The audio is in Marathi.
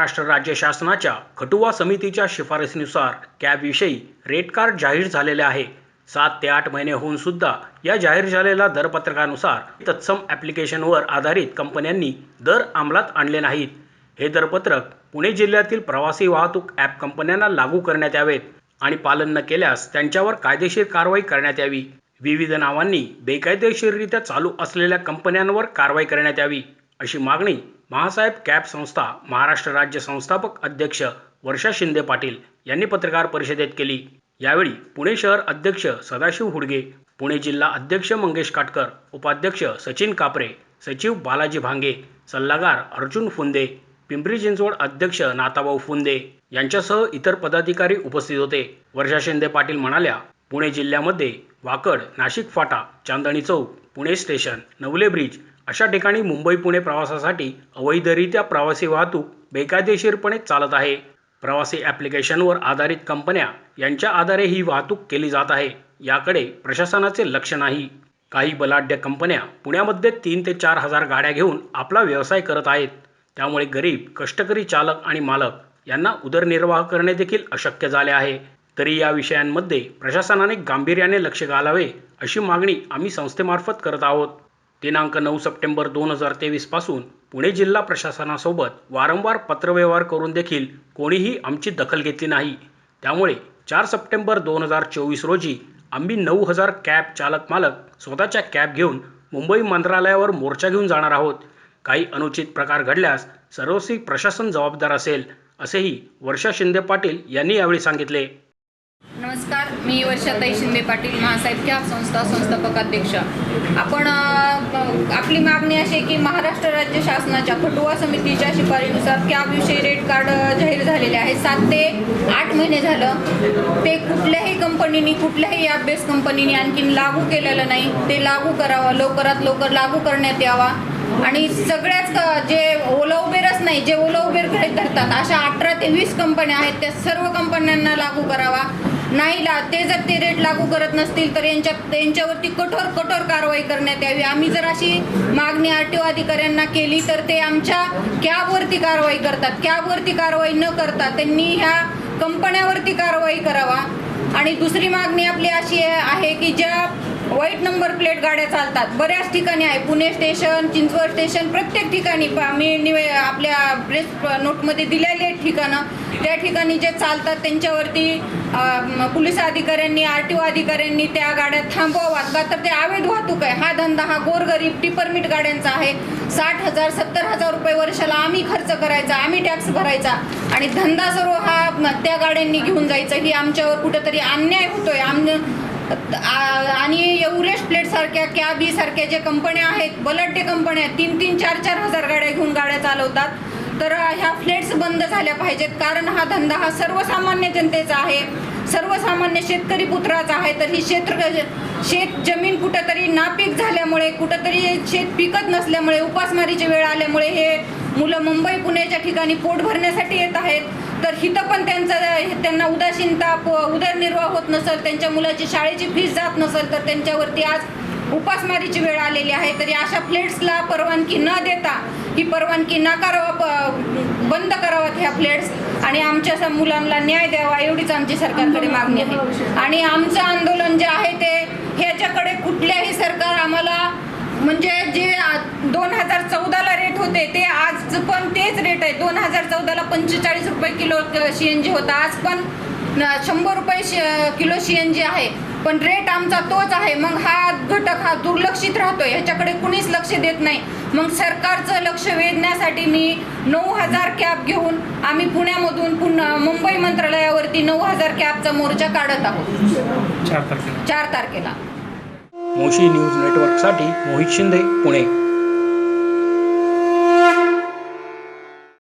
महाराष्ट्र राज्य शासनाच्या खटुआ समितीच्या शिफारसीनुसार कॅबविषयी रेट कार्ड जाहीर झालेले आहे. सात ते आठ महिने होऊन सुद्धा या जाहीर झालेल्या दरपत्रकानुसार तत्सम ॲप्लिकेशनवर आधारित कंपन्यांनी दर अंमलात आणले नाहीत. हे दरपत्रक पुणे जिल्ह्यातील प्रवासी वाहतूक ॲप कंपन्यांना लागू करण्यात यावेत आणि पालन न केल्यास त्यांच्यावर कायदेशीर कारवाई करण्यात यावी. विविध नावांनी बेकायदेशीररित्या चालू असलेल्या कंपन्यांवर कारवाई करण्यात यावी. अशी मागणी महासाहेब कॅब संस्था महाराष्ट्र राज्य संस्थापक अध्यक्ष वर्षा शिंदे पाटील यांनी पत्रकार परिषदेत केली. यावेळी पुणे शहर अध्यक्ष सदाशिव हुडगे पुणे जिल्हा अध्यक्ष मंगेश काटकर उपाध्यक्ष सचिन कापरे सचिव बालाजी भांगे सल्लागार अर्जुन फुंदे पिंपरी चिंचवड अध्यक्ष नाताभाऊ फुंदे यांच्यासह इतर पदाधिकारी उपस्थित होते. वर्षा शिंदे पाटील म्हणाल्या पुणे जिल्ह्यामध्ये वाकड नाशिक फाटा चांदणी चौक पुणे स्टेशन नवले ब्रिज अशा ठिकाणी मुंबई पुणे प्रवासासाठी अवैधरित्या प्रवासी वाहतूक बेकायदेशीरपणे चालत आहे. प्रवासी ॲप्लिकेशनवर आधारित कंपन्या यांच्या आधारे ही वाहतूक केली जात आहे. याकडे प्रशासनाचे लक्ष नाही. काही बलाढ्य कंपन्या पुण्यामध्ये तीन ते चार हजार गाड्या घेऊन आपला व्यवसाय करत आहेत. त्यामुळे गरीब कष्टकरी चालक आणि मालक यांना उदरनिर्वाह करणे देखील अशक्य झाले आहे. तरी या विषयांमध्ये प्रशासनाने गांभीर्याने लक्ष घालावे अशी मागणी आम्ही संस्थेमार्फत करत आहोत. दिनांक नऊ सप्टेंबर दोन हजार तेवीसपासून पुणे जिल्हा प्रशासनासोबत वारंवार पत्रव्यवहार करून देखील कोणीही आमची दखल घेतली नाही. त्यामुळे चार सप्टेंबर दोन हजार चोवीस रोजी आम्ही नऊ हजार कॅब चालक मालक स्वतःच्या कॅब घेऊन मुंबई मंत्रालयावर मोर्चा घेऊन जाणार आहोत. काही अनुचित प्रकार घडल्यास सर्वस्वी प्रशासन जबाबदार असेल असेही वर्षा शिंदे पाटील यांनी यावेळी सांगितले. नमस्कार. मी वर्षाताई शिंदे पाटील महासाहेब संस्था संस्थापक अध्यक्ष. आपण आपली मागणी अशी आहे की महाराष्ट्र राज्य शासनाच्या खटुआ समितीच्या शिफारीनुसार कॅबविषयी रेट कार्ड जाहीर झालेले आहे. सात ते आठ महिने झालं. ते कुठल्याही कंपनीनी कुठल्याही अभ्यास कंपनीने आणखीन लागू केलेलं नाही. ते लागू करावं लवकरात लवकर लागू करण्यात यावा. आणि सगळ्याच जे ओला उबेरच नाही जे ओला उबेर गृहीत धरतात अशा अठरा ते वीस कंपन्या आहेत त्या सर्व कंपन्यांना लागू करावा. नाही ला ते जर ते रेट लागू करत नसतील तर यांच्या त्यांच्यावरती कठोर कठोर कारवाई करण्यात यावी. आम्ही जर अशी मागणी आर टी ओ अधिकाऱ्यांना केली तर ते आमच्या कॅबवरती कारवाई करतात. कॅबवरती कारवाई न करता त्यांनी ह्या कंपन्यावरती कारवाई करावा. आणि दुसरी मागणी आपली अशी आहे की ज्या वाईट नंबर प्लेट गाड्या चालतात. बऱ्याच ठिकाणी आहे. पुणे स्टेशन चिंचवड स्टेशन प्रत्येक ठिकाणी आम्ही मी निवे आपल्या प्रेस नोटमध्ये दिलेली आहेत ठिकाणं. त्या ठिकाणी जे चालतात त्यांच्यावरती पोलीस अधिकाऱ्यांनी आर टी ओ अधिकाऱ्यांनी त्या गाड्या थांबवाव्यात. का तर ते अवैध वाहतूक आहे. हा धंदा हा गोरगरीब टिपरमिट गाड्यांचा आहे. साठ हजार सत्तर हजार रुपये वर्षाला आम्ही खर्च करायचा आम्ही टॅक्स भरायचा. आणि धंदा सर्व हा त्या गाड्यांनी घेऊन जायचं. ही आमच्यावर कुठंतरी अन्याय होतोय. आम आणि एव्हरेस्ट प्लेट सारख्या कॅबी सारख्या ज्या कंपन्या आहेत बलड्डे कंपन्या आहेत तीन तीन चार चार हजार गाड्या घेऊन गाड्या चालवतात. तर ह्या फ्लेट्स बंद झाल्या पाहिजेत. कारण हा धंदा हा सर्वसामान्य जनतेचा आहे. सर्वसामान्य शेतकरी पुत्राचा आहे. तर ही क्षेत्र शेत जमीन कुठंतरी नापीक झाल्यामुळे कुठंतरी शेत पिकत नसल्यामुळे उपासमारीची वेळ आल्यामुळे हे मुलं मुंबई पुण्याच्या ठिकाणी पोट भरण्यासाठी येत आहेत. तर हिथं पण त्यांचा त्यांना उदासीनता प- उदरनिर्वाह होत नसेल त्यांच्या मुलाची शाळेची फीस जात नसेल तर त्यांच्यावरती आज उपासमारीची वेळ आलेली आहे. तरी अशा फ्लेट्सला परवानगी न देता ही परवानगी नाकारावा बंद कराव्यात ह्या फ्लेट्स. आणि आमच्या मुलांना न्याय द्यावा एवढीच आमची सरकारकडे मागणी आहे. आणि आमचं आंदोलन जे आहे ते ह्याच्याकडे कुठल्याही सरकार आम्हाला म्हणजे जे दोन हजार चौदाला होते ते आज पण तेच रेट आहे. दोन हजार चौदाला पंचेचाळीस रुपये किलो सी एन जी होता. आज पण शंभर रुपये शि- किलो सी एन जी आहे. पण रेट आमचा तोच आहे. मग हा घटक हा दुर्लक्षित राहतोय. ह्याच्याकडे कुणीच लक्ष देत नाही. मग सरकारचं लक्ष वेधण्यासाठी मी नऊ हजार कॅब घेऊन आम्ही पुण्यामधून पुन्हा मुंबई मंत्रालयावरती नऊ हजार कॅबचा मोर्चा काढत आहोत. चार तारखेला. चार तारखेला. मोशी न्यूज नेटवर्कसाठी मोहित शिंदे पुणे.